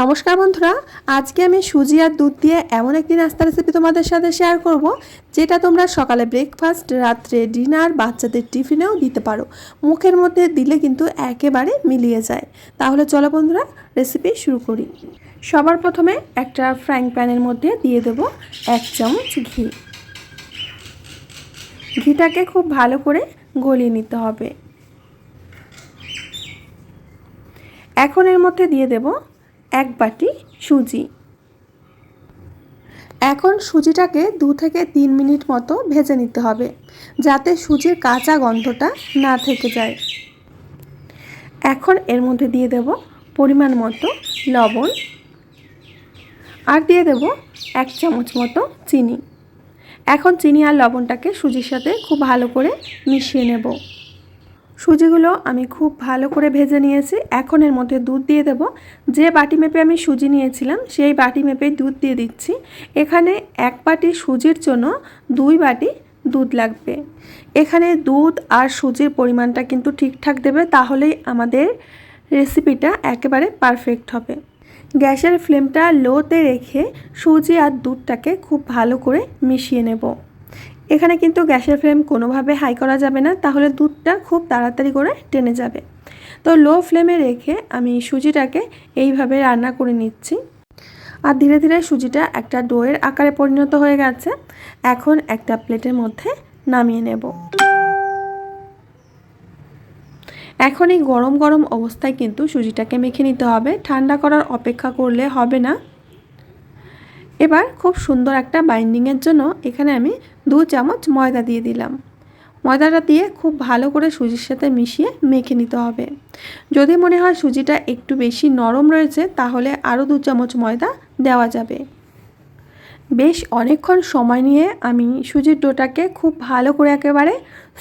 নমস্কার বন্ধুরা, আজকে আমি সুজি আর দুধ দিয়ে এমন একটি নাস্তা রেসিপি তোমাদের সাথে শেয়ার করব, যেটা তোমরা সকালে ব্রেকফাস্ট রাত্রে ডিনার বাচ্চাদের টিফিনেও দিতে পারো। মুখের মধ্যে দিলে কিন্তু একেবারে মিলিয়ে যায়। তাহলে চলো বন্ধুরা রেসিপি শুরু করি। সবার প্রথমে একটা ফ্রাইং প্যানের মধ্যে দিয়ে দেব এক চামচ ঘি। ঘিটাকে খুব ভালো করে গলিয়ে নিতে হবে। এখন এর মধ্যে দিয়ে দেব এক বাটি সুজি। এখন সুজিটাকে দু থেকে তিন মিনিট মতো ভেজে নিতে হবে, যাতে সুজির কাঁচা গন্ধটা না থেকে যায়। এখন এর মধ্যে দিয়ে দেব পরিমাণ মতো লবণ আর দিয়ে দেব এক চামচ মতো চিনি। এখন চিনি আর লবণটাকে সুজির সাথে খুব ভালো করে মিশিয়ে নেব। সুজিগুলো আমি খুব ভালো করে ভেজে নিয়েছি। এখন এর মধ্যে দুধ দিয়ে দেব। যে বাটি মেপে আমি সুজি নিয়েছিলাম, সেই বাটি মেপে দুধ দিয়ে দিচ্ছি। এখানে এক বাটি সুজির জন্য দুই বাটি দুধ লাগবে। এখানে দুধ আর সুজির পরিমাণটা কিন্তু ঠিকঠাক দেবে, তাহলেই আমাদের রেসিপিটা একেবারে পারফেক্ট হবে। গ্যাসের ফ্লেমটা লোতে রেখে সুজি আর দুধটাকে খুব ভালো করে মিশিয়ে নেব। এখানে কিন্তু গ্যাসের ফ্লেম কোনোভাবে হাই করা যাবে না, তাহলে দুধটা খুব তাড়াতাড়ি করে টেনে যাবে। তো লো ফ্লেমে রেখে আমি সুজিটাকে এইভাবে রান্না করে নিচ্ছি। আর ধীরে ধীরে সুজিটা একটা ডোয়ের আকারে পরিণত হয়ে গেছে। এখন একটা প্লেটের মধ্যে নামিয়ে নেব। এখন এই গরম গরম অবস্থায় কিন্তু সুজিটাকে মেখে নিতে হবে। ঠান্ডা করার অপেক্ষা করলে হবে না। এবার খুব সুন্দর একটা বাইন্ডিংয়ের জন্য এখানে আমি দু চামচ ময়দা দিয়ে দিলাম। ময়দাটা দিয়ে খুব ভালো করে সুজির সাথে মিশিয়ে মেখে নিতে হবে। যদি মনে হয় সুজিটা একটু বেশি নরম রয়েছে, তাহলে আরও দু চামচ ময়দা দেওয়া যাবে। বেশ অনেকক্ষণ সময় নিয়ে আমি সুজির ডোটাকে খুব ভালো করে একেবারে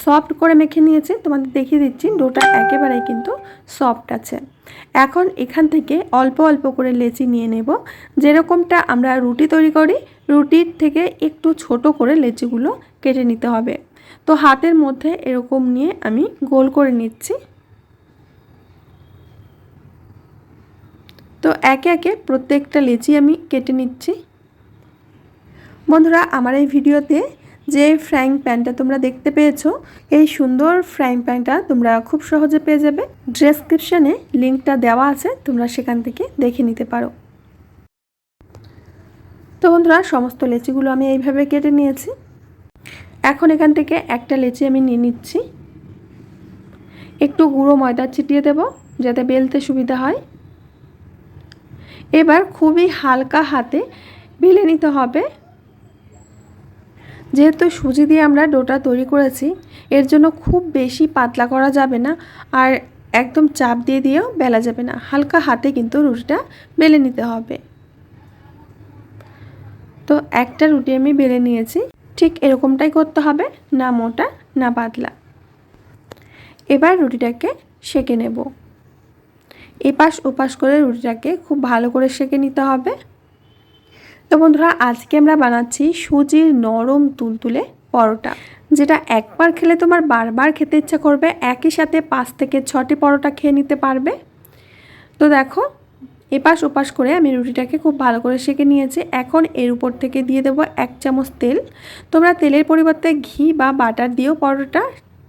সফট করে মেখে নিয়েছি। তোমাদের দেখিয়ে দিচ্ছি, ডোটা একেবারেই কিন্তু সফট আছে। এখন এখান থেকে অল্প অল্প করে লেচি নিয়ে নেব। যেরকমটা আমরা রুটি তৈরি করি, রুটির থেকে একটু ছোট করে লেচিগুলো কেটে নিতে হবে। তো হাতের মধ্যে এরকম নিয়ে আমি গোল করে নিচ্ছি। তো একে একে প্রত্যেকটা লেচি আমি কেটে নিচ্ছি। বন্ধুরা, আমার এই ভিডিওতে যে ফ্রাইং প্যানটা তোমরা দেখতে পেয়েছ, এই সুন্দর ফ্রাইং প্যানটা তোমরা খুব সহজে পেয়ে যাবে। ডেসক্রিপশানে লিঙ্কটা দেওয়া আছে, তোমরা সেখান থেকে দেখে নিতে পারো। তো বন্ধুরা, সমস্ত লেচিগুলো আমি এইভাবে কেটে নিয়েছি। এখন এখান থেকে একটা লেচি আমি নিয়ে নিচ্ছি। একটু গুঁড়ো ময়দা ছিটিয়ে দেব, যাতে বেলতে সুবিধা হয়। এবার খুবই হালকা হাতে বেলে নিতে হবে। যেহেতু সুজি দিয়ে আমরা ডোটা তৈরি করেছি, এর জন্য খুব বেশি পাতলা করা যাবে না আর একদম চাপ দিয়ে দিয়েও বেলা যাবে না। হালকা হাতে কিন্তু রুটিটা বেলে নিতে হবে। তো একটা রুটি আমি বেলে নিয়েছি, ঠিক এরকমটাই করতে হবে, না মোটা, না পাতলা। এবার রুটিটাকে সেকে নেব। এপাশ ওপাশ করে রুটিটাকে খুব ভালো করে সেকে নিতে হবে। তো বন্ধুরা, আজকে আমরা বানাচ্ছি সুজির নরম তুলতুলে পরোটা, যেটা একবার খেলে তোমার বারবার খেতে ইচ্ছা করবে, একই সাথে পাঁচ থেকে ছটি পরোটা খেয়ে নিতে পারবে। তো দেখো, এপাশ ওপাশ করে আমি রুটিটাকে খুব ভালো করে সেঁকে নিয়েছি। এখন এর উপর থেকে দিয়ে দেবো এক চামচ তেল। তোমরা তেলের পরিবর্তে ঘি বা বাটার দিয়েও পরোটা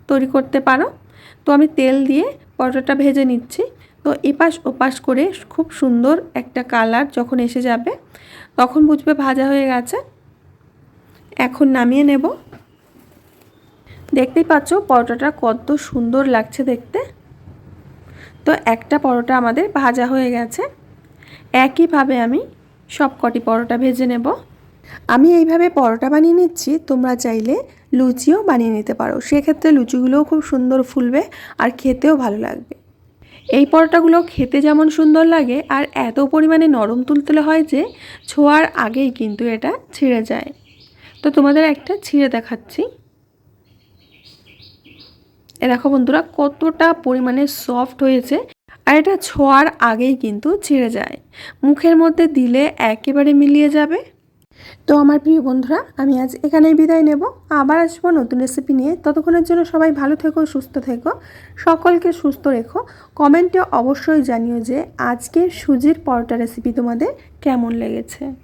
তৈরি করতে পারো। তো আমি তেল দিয়ে পরোটাটা ভেজে নিচ্ছি। তো এপাশ ওপাশ করে খুব সুন্দর একটা কালার যখন এসে যাবে, তখন বুঝবে ভাজা হয়ে গেছে। এখন নামিয়ে নেব। দেখতেই পাচ্ছ পরোটাটা কত সুন্দর লাগছে দেখতে। তো একটা পরোটা আমাদের ভাজা হয়ে গেছে। একইভাবে আমি সব কটি পরোটা ভেজে নেব। আমি এইভাবে পরোটা বানিয়ে নিচ্ছি, তোমরা চাইলে লুচিও বানিয়ে নিতে পারো। সেক্ষেত্রে লুচিগুলোও খুব সুন্দর ফুলবে আর খেতেও ভালো লাগবে। এই পরোটাগুলো খেতে যেমন সুন্দর লাগে আর এত পরিমাণে নরম তুলতুলে হয় যে ছোঁয়ার আগেই কিন্তু এটা ছিঁড়ে যায়। তো তোমাদের একটা ছিঁড়ে দেখাচ্ছি। এ দেখো বন্ধুরা, কতটা পরিমাণে সফট হয়েছে আর এটা ছোঁয়ার আগেই কিন্তু ছিঁড়ে যায়। মুখের মধ্যে দিলে একেবারে মিলিয়ে যাবে। তো আমার প্রিয় বন্ধুরা, আমি আজ এখানেই বিদায় নেব। আবার আসব নতুন রেসিপি নিয়ে। ততক্ষণের জন্য সবাই ভালো থেকো, সুস্থ থেকো। সকলকে সুস্থ রেখো। কমেন্টে অবশ্যই জানিও যে আজকের সুজির পরোটা রেসিপি তোমাদের কেমন লেগেছে।